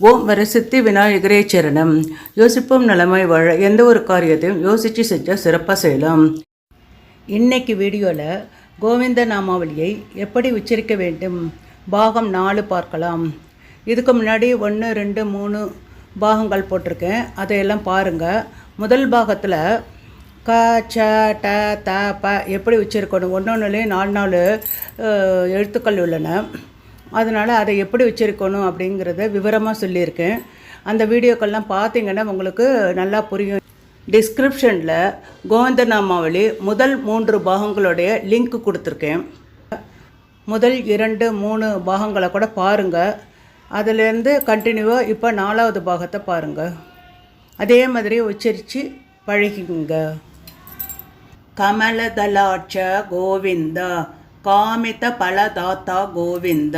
ஓம் வரசித்தி விநாயகரே சரணம். யோசிப்போம் நிலைமை வாழ எந்த ஒரு காரியத்தையும் யோசித்து செஞ்சால் சிறப்பாக செய்யலாம். இன்னைக்கு வீடியோவில் கோவிந்த நாமாவளியை எப்படி உச்சரிக்க வேண்டும்? பாகம் நாலு பார்க்கலாம். இதுக்கு முன்னாடி ஒன்று ரெண்டு மூணு பாகங்கள் போட்டிருக்கேன். அதையெல்லாம் பாருங்கள் முதல் பாகத்தில் க ச ட த ப எப்படி உச்சரிக்கணும்? ஒன்று ஒன்றுலேயும் நாலு நாலு எழுத்துக்கள் உள்ளன. அதனால் அதை எப்படி வச்சுருக்கணும் அப்படிங்கிறத விவரமாக சொல்லியிருக்கேன். அந்த வீடியோக்கள்லாம் பார்த்தீங்கன்னா உங்களுக்கு நல்லா புரியும். டிஸ்கிரிப்ஷனில் கோவிந்தநாமாவளி முதல் மூன்று பாகங்களுடைய லிங்க் கொடுத்துருக்கேன். முதல் இரண்டு மூணு பாகங்களை கூட பாருங்கள் அதுலேருந்து கண்டினியூவாக இப்போ நாலாவது பாகத்தை பாருங்கள் அதே மாதிரி உச்சரித்து பழகிங்க கமலதலாட்ச கோவிந்தா ಕಾಮಿತ ಫಲದಾತ ಗೋವಿಂದ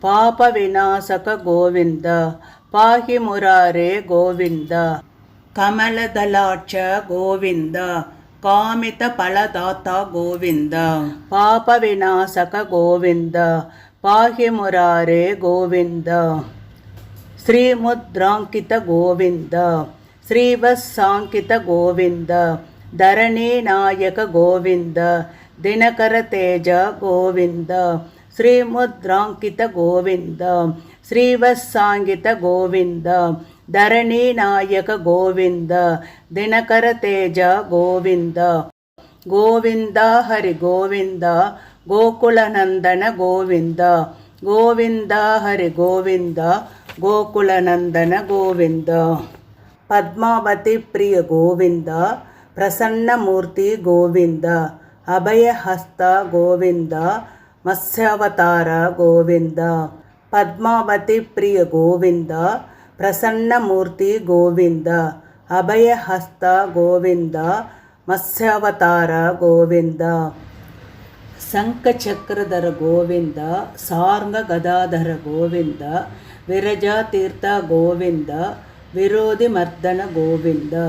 ಪಾಪ ವಿನಾಶಕ ಗೋವಿಂದ ಪಾಹಿ ಮುರಾರೆ ಗೋವಿಂದ ಕಮಲದಲಾಕ್ಷ ಗೋವಿಂದ ಕಾಮಿತ ಫಲದಾತ ಗೋವಿಂದ ಪಾಪ ವಿನಾಶಕ ಗೋವಿಂದ ಪಾಹಿ ಮುರಾರೆ ಗೋವಿಂದ ಶ್ರೀಮುದ್ರಾಂಕಿತ ಗೋವಿಂದ ಶ್ರೀವತ್ಸಾಂಕಿತ ಗೋವಿಂದ ಧರಣಿ ನಾಯಕ దినకర తేజ గోవింద శ్రీముద్రాంకిత గోవింద శ్రీవత్సాంగిత గోవింద ధరణీ నాయక గోవింద దినకర తేజ గోవింద గోవింద హరి గోవింద గోకులనందన గోవింద గోవింద హరి గోవింద గోకులనందన గోవింద పద్మావతి ప్రియ గోవింద ప్రసన్నమూర్తి గోవింద అభయహస్త గోవింద మత్స్యావతార గోవింద పద్మావతి ప్రియ గోవింద ప్రసన్నమూర్తి గోవింద అభయహస్త గోవింద మత్స్యావతార గోవింద சங்கச்சக்கரதர గోవింద సార్ంగ గదాధర గోవింద விரஜா தீர்த்தா கோவிந்த விரோதி மர்தன கோவிந்தா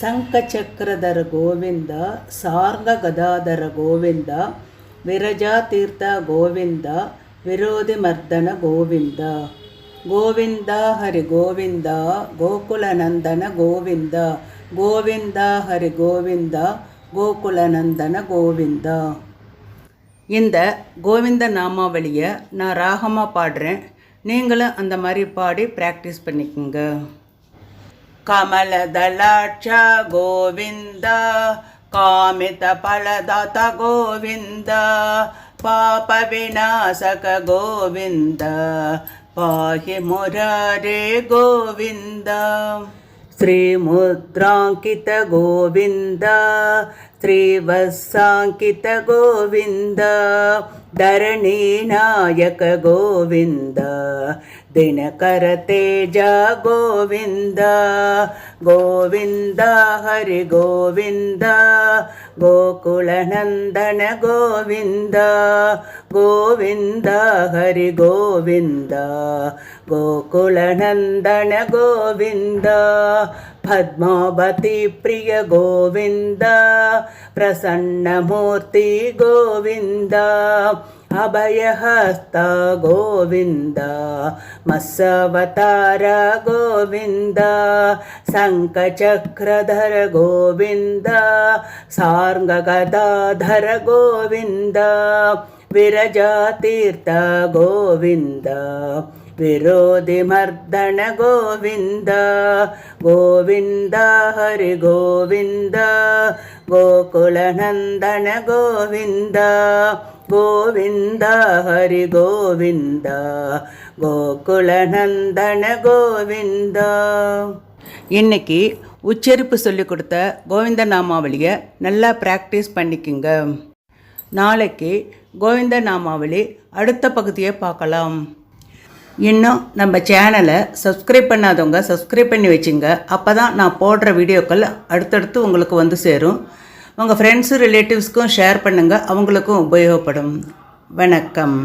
ಶಂಖಚಕ್ರಧರ ಗೋವಿಂದ ಸಾರ್ಂಗ ಗದಾಧರ ಗೋವಿಂದ ವಿರಜಾತೀರ್ಥ ಗೋವಿಂದ ವಿರೋಧಿ ಮರ್ದನ ಗೋವಿಂದ ಗೋವಿಂದ ಹರಿ ಗೋವಿಂದ ಗೋಕುಲನಂದನ ಗೋವಿಂದ ಗೋವಿಂದ ಹರಿ ಗೋವಿಂದ கோகுலநந்தன கோவிந்தா இந்த கோவிந்த நாமாவளியை நான் ராகமாக பாடுறேன் நீங்களும் அந்த மாதிரி பாடி ப்ராக்டிஸ் பண்ணிக்கோங்க ಕಮಲದಲಾಕ್ಷ ಗೋವಿಂದ ಕಾಮಿತ ಫಲದಾತ ಗೋವಿಂದ ಪಾಪ ವಿನಾಶಕ ಗೋವಿಂದ ಪಾಹಿ ಮುರಾರೇ ಗೋವಿಂದ ಶ್ರೀಮುದ್ರಾಂಕಿತ ಗೋವಿಂದ ಶ್ರೀವತ್ಸಾಂಕಿತ ಗೋವಿಂದ ಧರಣಿ ನಾಯಕ ദിനകര തേജ ഗോവിന്ദ ഗോവിന്ദ ഹരി ഗോവിന്ദ ഗോകുളനന്ദന ഗോവിന്ദ ഗോവിന്ദ ഹരി ഗോവിന്ദ ഗോകുളനന്ദന ഗോവിന്ദ पद्मावतीप्रिय गोविन्द प्रसन्नमूर्तिगोविन्द अभयहस्त गोविन्द मत्सवतार गोविन्द शङ्खचक्रधर गोविन्द सार्गदाधर गोविन्द विरजातीर्थ गोविन्द। பிரோதி மர்தன கோவிந்தா கோவிந்தா ஹரி கோவிந்தா கோகுலநந்தன கோவிந்தா கோவிந்தா ஹரி கோவிந்தா கோகுலநந்தன கோவிந்தா இன்னைக்கு உச்சரிப்பு சொல்லிக் கொடுத்த கோவிந்த நாமாவளியை நல்லா ப்ராக்டிஸ் பண்ணிக்கிங்க. நாளைக்கு கோவிந்த நாமாவளி அடுத்த பகுதியை பார்க்கலாம். இன்னும் நம்ம சேனலை சப்ஸ்கிரைப் பண்ணாதவங்க சப்ஸ்கிரைப் பண்ணி வச்சுங்க. அப்போ தான் நான் போடுற வீடியோக்கள் அடுத்தடுத்து உங்களுக்கு வந்து சேரும். உங்கள் ஃப்ரெண்ட்ஸு ரிலேட்டிவ்ஸ்க்கும் ஷேர் பண்ணுங்கள் அவங்களுக்கும் உபயோகப்படும். வணக்கம்.